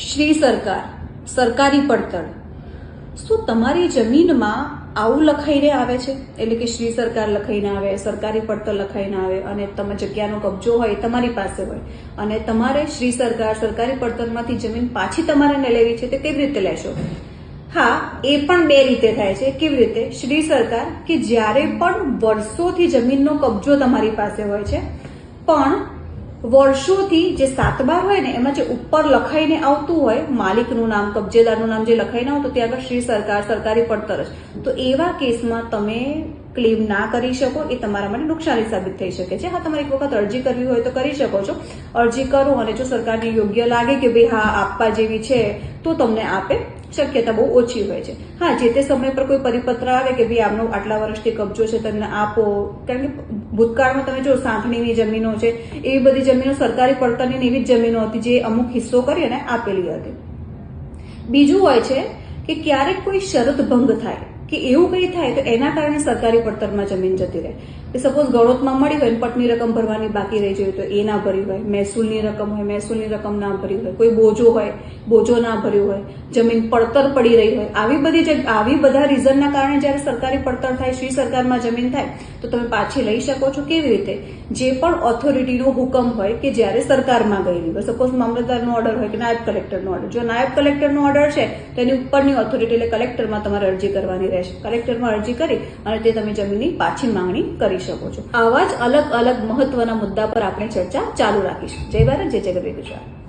શ્રી સરકાર, સરકારી પડતર. શું તમારી જમીનમાં આવું લખાઈને આવે છે? એટલે કે શ્રી સરકાર લખાઈને આવે, સરકારી પડતર લખાઈને આવે અને તમે જગ્યાનો કબજો હોય તમારી પાસે હોય. અને તમારે શ્રી સરકાર, સરકારી પડતરમાંથી જમીન પાછી તમારે ને લેવી છે તે કેવી રીતે લેશો? હા, એ પણ બે રીતે થાય છે. કેવી રીતે? શ્રી સરકાર કે જ્યારે પણ વર્ષોથી જમીનનો કબજો તમારી પાસે હોય છે. પણ વર્ષોથી જે સાતબાર હોય ને, એમાં જે ઉપર લખાઈને આવતું હોય, માલિકનું નામ, કબજેદારનું નામ જે લખાઈને આવતું ત્યાં આગળ શ્રી સરકાર, સરકારી પડતર જ. તો એવા કેસમાં તમે ક્લેમ ના કરી શકો, એ તમારા માટે નુકસાની સાબિત થઈ શકે છે. હા, તમારે એક વખત અરજી કરવી હોય તો કરી શકો છો. અરજી કરો અને જો સરકારને યોગ્ય લાગે કે ભાઈ હા, આપવા જેવી છે, તો તમને આપે. શક્યતા બહુ ઓછી હોય છે. હા, જે તે સમય પર કોઈ પરિપત્ર આવે કે ભાઈ આમનો આટલા વર્ષથી કબજો છે, તમને આપો. કારણ કે ભૂતકાળમાં તમે જો સાંથણીની જમીનો છે એવી બધી જમીનો સરકારી પડતરની એવી જ જમીનો હતી જે અમુક હિસ્સો કરી અને આપેલી હતી. બીજું હોય છે કે ક્યારેક કોઈ શરત ભંગ થાય. કે એવું કંઈ થાય તો એના કારણે સરકારી પડતરમાં જમીન જતી રહે. કે સપોઝ ગળોતમાં મળી હોય પટની રકમ ભરવાની બાકી રહી જોઈએ તો એ ના ભરી હોય. મહેસૂલની રકમ હોય, મહેસૂલની રકમ ના ભરી હોય. કોઈ બોજો હોય, બોજો ના ભર્યો હોય, જમીન પડતર પડી રહી હોય. આવી બધી જગ- આવી બધા રીઝનના કારણે જ્યારે સરકારી પડતર થાય, શ્રી સરકારમાં જમીન થાય, તો તમે પાછી લઈ શકો છો કેવી રીતે? જે પણ ઓથોરિટીનો હુકમ હોય કે જ્યારે સરકારમાં ગયેલી હોય. સપોઝ મામલતદારનો ઓર્ડર હોય કે નાયબ કલેક્ટરનો ઓર્ડર જો નાયબ કલેક્ટરનો ઓર્ડર છે, તો એની ઉપરની ઓથોરિટી એટલે કલેક્ટરમાં તમારે અરજી કરવાની રહેશે. કલેક્ટરમાં અરજી કરી અને તે તમે જમીનની પાછી માંગણી કરી શકો છો. આવા જ અલગ અલગ મહત્વના મુદ્દા પર આપણે ચર્ચા ચાલુ રાખીશું. જય ભારત, જય જગત ગુજરાત.